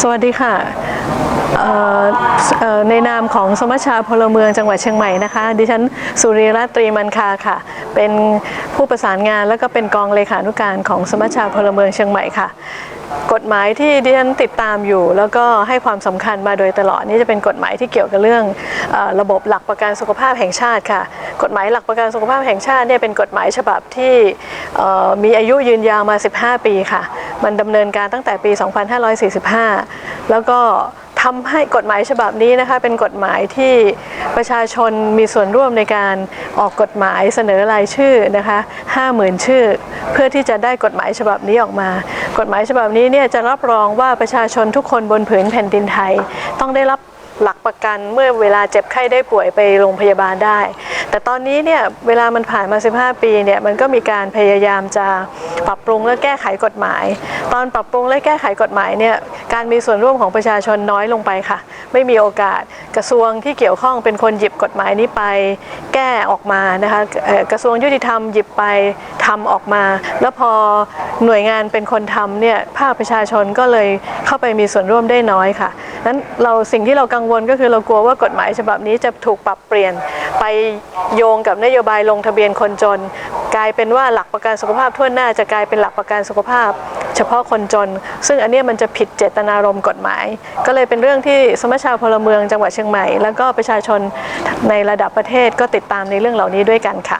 สวัสดีค่ะในนามของสมัชชาพลเมืองจังหวัดเชียงใหม่นะคะ ดิฉันสุริรัตตรีมันคาค่ะ เป็นผู้ประสานงานแล้วก็เป็นกองเลขานุการของสมัชชาพลเมืองเชียงใหม่ค่ะ กฎหมายที่ดิฉันติดตามอยู่ แล้วก็ให้ความสำคัญมาโดยตลอดนี่จะเป็นกฎหมายที่เกี่ยวกับเรื่องอระบบหลักประกันสุขภาพแห่งชาติค่ะ กฎหมายหลักประกันสุขภาพแห่งชาติเนี่ยเป็นกฎหมายฉบับที่มีอายุยืนยาวมา 15 ปีค่ะ มันดำเนินการตั้งแต่ปี 2545 แล้วก็ทำให้กฎหมายฉบับนี้นะคะเป็นกฎหมายที่ประชาชนมีส่วนร่วมในการออกกฎหมายเสนอรายชื่อนะคะ50,000 ชื่อ เพื่อที่จะได้กฎหมายฉบับนี้ออกมา กฎหมายฉบับนี้เนี่ยจะรับรองว่าประชาชนทุกคนบนผืนแผ่นดินไทย ต้องได้รับหลักประกันเมื่อเวลาเจ็บไข้ได้ป่วยไปโรงพยาบาลได้ แต่ตอนนี้เนี่ยเวลามันผ่านมา 15 ปีเนี่ยมันก็มีการพยายามจะปรับปรุงและแก้ไขกฎหมาย ตอนปรับปรุงและแก้ไขกฎหมายเนี่ยการมีส่วนร่วมของประชาชนน้อยลงไปค่ะ ไม่มีโอกาสกระทรวงที่เกี่ยวข้องเป็นคนหยิบกฎหมายนี้ไป แก้ออกมานะคะกระทรวงยุติธรรมหยิบไปทำออกมา แล้วพอหน่วยงานเป็นคนทำเนี่ยภาคประชาชนก็เลยเข้าไปมีส่วนร่วมได้น้อยค่ะ นั้นเราสิ่งที่เรากังวลก็คือเรากลัวว่ากฎหมายฉบับนี้จะถูกปรับเปลี่ยน ไปโยงกับนโยบายลงทะเบียนคนจน กลายเป็นว่าหลักประกันสุขภาพทั่วหน้าจะกลายเป็นหลักประกันสุขภาพ เฉพาะคนจน ซึ่งอันนี้มันจะผิดเจตนารมณ์กฎหมาย ก็เลยเป็นเรื่องที่สมัชชาพลเมืองจังหวัดเชียงใหม่ แล้วก็ประชาชนในระดับประเทศก็ติดตามในเรื่องเหล่านี้ด้วยกันค่ะ